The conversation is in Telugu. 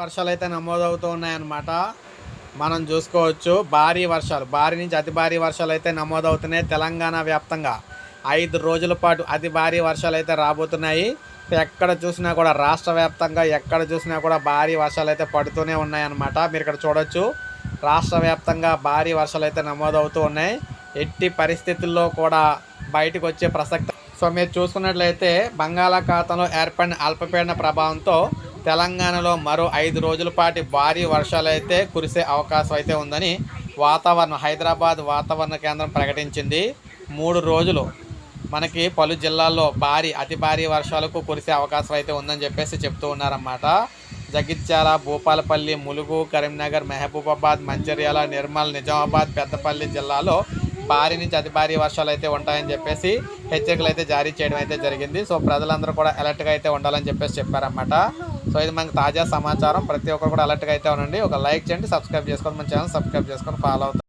వర్షాలు అయితే నమోదవుతూ ఉన్నాయన్నమాట. మనం చూసుకోవచ్చు భారీ వర్షాలు. భారీ నుంచి అతి భారీ వర్షాలు అయితే నమోదవుతున్నాయి తెలంగాణ వ్యాప్తంగా. ఐదు రోజుల పాటు అతి భారీ వర్షాలు అయితే రాబోతున్నాయి. ఎక్కడ చూసినా కూడా రాష్ట్ర వ్యాప్తంగా ఎక్కడ చూసినా కూడా భారీ వర్షాలు అయితే పడుతూనే ఉన్నాయన్నమాట. మీరు ఇక్కడ చూడొచ్చు. రాష్ట్ర వ్యాప్తంగా భారీ వర్షాలు అయితే నమోదవుతూ ఉన్నాయి. ఎట్టి పరిస్థితుల్లో కూడా బయటకు వచ్చే ప్రసక్తి సో మీరు చూసుకున్నట్లయితే బంగాళాఖాతంలో ఏర్పడిన అల్పపీడన ప్రభావంతో తెలంగాణలో మరో ఐదు రోజుల పాటు భారీ వర్షాలు అయితే కురిసే అవకాశం అయితే ఉందని వాతావరణం హైదరాబాద్ వాతావరణ కేంద్రం ప్రకటించింది. మూడు రోజులు మనకి పలు జిల్లాల్లో భారీ అతి భారీ వర్షాలకు కురిసే అవకాశం అయితే ఉందని చెప్పేసి చెప్తూ ఉన్నారన్నమాట. జగిత్యాల భూపాలపల్లి ములుగు కరీంనగర్ మహబూబాబాద్ మంచిర్యాల నిర్మల్ నిజామాబాద్ పెద్దపల్లి జిల్లాలో భారీ నుంచి అతి భారీ వర్షాలు అయితే ఉంటాయని చెప్పేసి హెచ్చరికలు అయితే జారీ చేయడం అయితే జరిగింది. సో ప్రజలందరూ కూడా అలర్ట్గా అయితే ఉండాలని చెప్పేసి చెప్పారన్నమాట. సో ఇది మనకు తాజా సమాచారం. ప్రతి ఒక్కరు కూడా అలర్ట్గా అయితే ఉండండి. ఒక లైక్ చేయండి సబ్స్క్రైబ్ చేసుకోండి. మన ఛానల్ సబ్స్క్రైబ్ చేసుకొని ఫాలో అవుతాం.